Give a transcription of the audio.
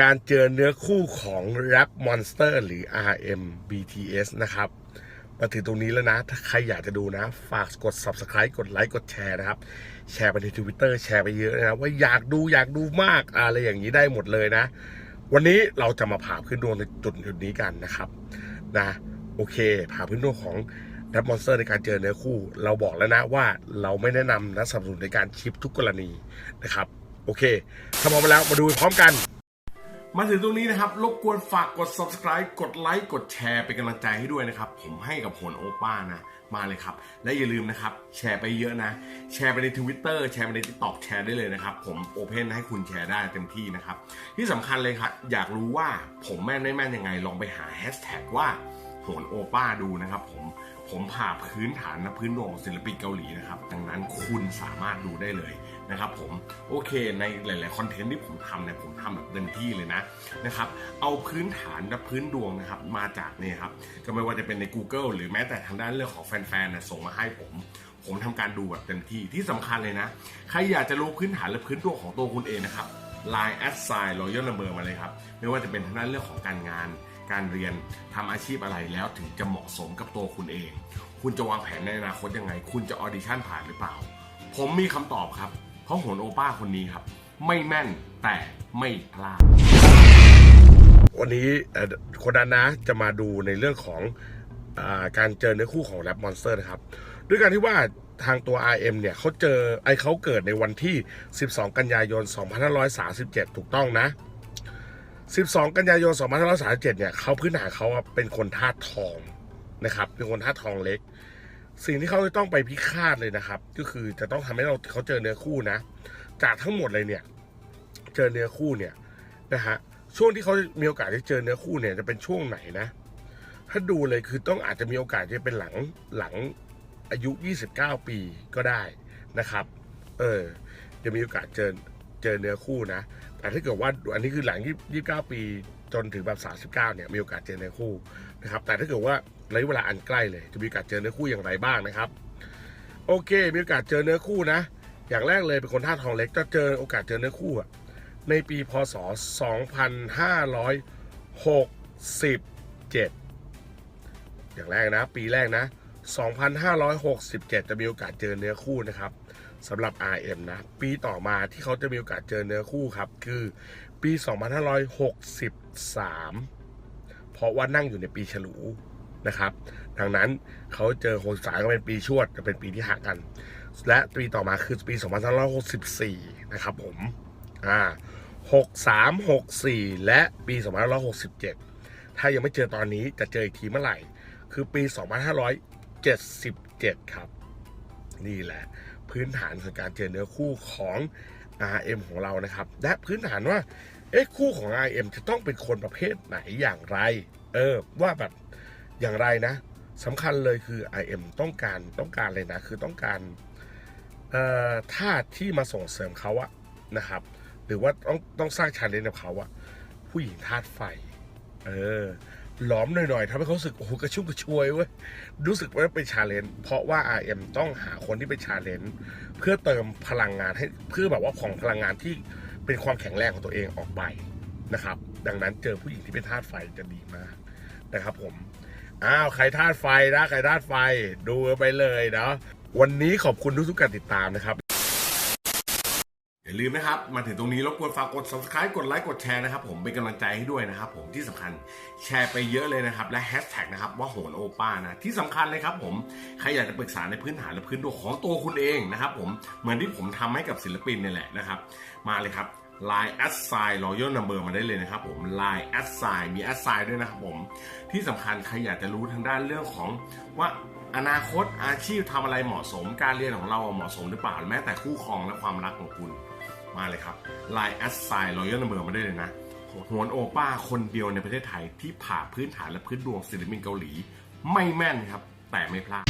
การเจอเนื้อคู่ของ Rap Monster หรือ RM BTS นะครับมาถึงตรงนี้แล้วนะ ถ้าใครอยากจะดูนะ ฝากกด Subscribe กดไลค์ กดแชร์นะครับ แชร์ไปใน Twitter แชร์ไปเยอะนะว่าอยากดูอยากดูมากอะไรอย่างนี้ได้หมดเลยนะ วันนี้เราจะมาผ่าพื้นดวงในจุดจุดนี้กันนะครับนะโอเค ผ่าพื้นดวงของ Rap Monster ในการเจอเนื้อคู่ เราบอกแล้วนะว่าเราไม่แนะนำและสนับสนุนในการชิปทุกกรณีนะครับ โอเคถ้าพร้อมแล้วมาดูพร้อมกัน มาถึงตรงนี้นะครับรบกวนฝากกด subscribe กดไลค์กดแชร์เป็นกำลังใจให้ด้วยนะครับ ผมให้กับโหนโอป้านะมาเลยครับ และอย่าลืมนะครับ แชร์ไปเยอะนะ แชร์ไปใน Twitter แชร์ไปใน TikTok แชร์ได้เลยนะครับ ผมโอเพนให้คุณแชร์ได้เต็มที่นะครับ ที่สำคัญเลยครับ อยากรู้ว่าผมแม่นไม่แม่นยังไง ลองไปหาแฮชแท็กว่าโหนโอป้าดูนะครับ ผมผมผ่าพื้นฐานนะพื้นดวงศิลปินเกาหลีนะครับดังนั้นคุณสามารถดูได้เลย นะครับผมโอเคในหลาย ๆ คอนเทนต์ที่ผมทำเนี่ยผมทำแบบเต็มที่เลยนะนะครับเอาพื้นฐานและพื้นดวงนะครับมาจากเนี่ยครับก็ไม่ว่าจะเป็นใน Google หรือแม้แต่ทางด้านเรื่องของแฟนๆนะส่งมาให้ผม ผมทำการดูแบบเต็มที่ที่สำคัญเลยนะ ใครอยากจะรู้พื้นฐานและพื้นดวงของตัวคุณเองนะครับ Line แอดไซน์รอยัลนัมเบอร์มาเลยครับ ไม่ว่าจะเป็นทางด้านเรื่องของการงาน การเรียนทำอาชีพอะไรแล้วถึงจะเหมาะสมกับตัวคุณเอง คุณจะวางแผนในอนาคตยังไง คุณจะออดิชั่นผ่านหรือเปล่า ผมมีคำตอบครับ เพราะโหนโอป้าคนนี้ครับ ไม่แม่นแต่ไม่พลาด วันนี้เอ่อคนนั้นนะจะมาดูในเรื่องของอาการเจอเนื้อคู่ของแรปมอนสเตอร์นะครับ ด้วยการที่ว่าทางตัว RM เนี่ยเขาเจอไอเขาเกิดในวันที่ 12 กันยายน 2537 ถูกต้องนะ 12 กันยายน 2537 เนี่ยเขาพื้นฐานเขาอะเป็นคนธาตุทองนะครับ เป็นคนธาตุทองเล็ก สิ่งที่เขาจะต้องไปพิฆาตเลยนะครับ ก็คือจะต้องทำให้เราเขาเจอเนื้อคู่นะ จากทั้งหมดเลยเนี่ย เจอเนื้อคู่เนี่ยนะฮะช่วงที่เขามีโอกาสได้เจอเนื้อคู่เนี่ยจะเป็นช่วงไหนนะ ถ้าดูเลยคือต้องอาจจะมีโอกาสจะเป็นหลังหลังอายุ 29 ปีก็ได้นะครับ เออจะมีโอกาสเจอเจอเนื้อคู่นะ แต่ถ้าเกิดว่าอันนี้คือหลัง 29 ปีจนถึงแบบ 39 เนี่ยมีโอกาสเจอเนื้อคู่นะครับ แต่ถ้าเกิดว่า ระยะเวลาอันใกล้เลย จะมีโอกาสเจอเนื้อคู่อย่างไรบ้างนะครับ โอเค มีโอกาสเจอเนื้อคู่นะ อย่างแรกเลยเป็นคนท่าตุทองเล็กจะเจอโอกาสเจอเนื้อคู่ในปีพศ 2567 อย่างแรกนะ ปีแรกนะ 2567 จะมีโอกาสเจอเนื้อคู่นะครับสำหรับ RM นะ ปีต่อมาที่เขาจะมีโอกาสเจอเนื้อคู่ครับคือปี 2563 เพราะว่านั่งอยู่ในปีฉลู นะครับดังนั้นเขาเจอ63ก็เป็นปีชวดจะเป็นปีที่ห่างกัน และปีต่อมาคือปี2564 นะครับผมอ่า63 64 และปี2567 ถ้ายังไม่เจอตอนนี้จะเจออีกทีเมื่อไหร่ คือปี 2577 ครับ นี่แหละ พื้นฐานของการเจอเนื้อคู่ของ RM ของเรานะครับ และพื้นฐานว่าเอ๊ะคู่ของ RM จะต้องเป็นคนประเภทไหนอย่างไร เออ ว่าแบบ อย่างไรนะสำคัญเลยคือ RM ต้องการต้องการเลยนะ คือต้องการเอ่อธาตุที่มาส่งเสริมเขาอะนะครับ หรือว่าต้องต้องสร้างชาเลนจ์กับเขาอะผู้หญิงธาตุไฟ เออหลอมหน่อยๆทำให้เขาสึกโอ้โหกระชุ่มกระชวยเว้ยรู้สึกว่าเป็นชาเลนจ์เพราะว่า RM ต้องหาคนที่เป็นชาเลนจ์เพื่อเติมพลังงานให้เพื่อแบบว่าของพลังงานที่เป็นความแข็งแรงของตัวเองออกไปนะครับ ดังนั้นเจอผู้หญิงที่เป็นธาตุไฟจะดีมากนะครับผม อ้าว ใครธาตุไฟนะ ใครธาตุไฟ ดูไปเลยเนาะ วันนี้ขอบคุณทุกๆกการติดตามนะครับ อย่าลืมนะครับ มาถึงตรงนี้รบกวนฝากกด subscribe กดไลค์ กดแชร์นะครับ ผมเป็นกำลังใจให้ด้วยนะครับ ผม ที่สำคัญแชร์ไปเยอะเลยนะครับ และแฮชแท็กนะครับว่าโหนโอป้านะ ที่สำคัญเลยครับผม ใครอยากจะปรึกษาในพื้นฐานและพื้นดวงของตัวคุณเองนะครับ ผม เหมือนที่ผมทำให้กับศิลปินนี่แหละนะครับ มาเลยครับ Line แอดไซน์รอยัลนัมเบอร์มาได้เลยนะครับผม Line แอดไซน์มีแอดไซน์ด้วยนะครับผม ที่สำคัญใครอยากจะรู้ทางด้านเรื่องของว่าอนาคตอาชีพทำอะไรเหมาะสม การเรียนของเราเหมาะสมหรือเปล่า แม้แต่คู่ครองและความรักของคุณมาเลยครับ Line แอดไซน์รอยัลนัมเบอร์มาได้เลยนะหวนโอป้าคนเดียวในประเทศไทยที่ผ่าพื้นฐานและพื้นดวงศิลปินเกาหลี ไม่แม่นครับ แต่ไม่พลาด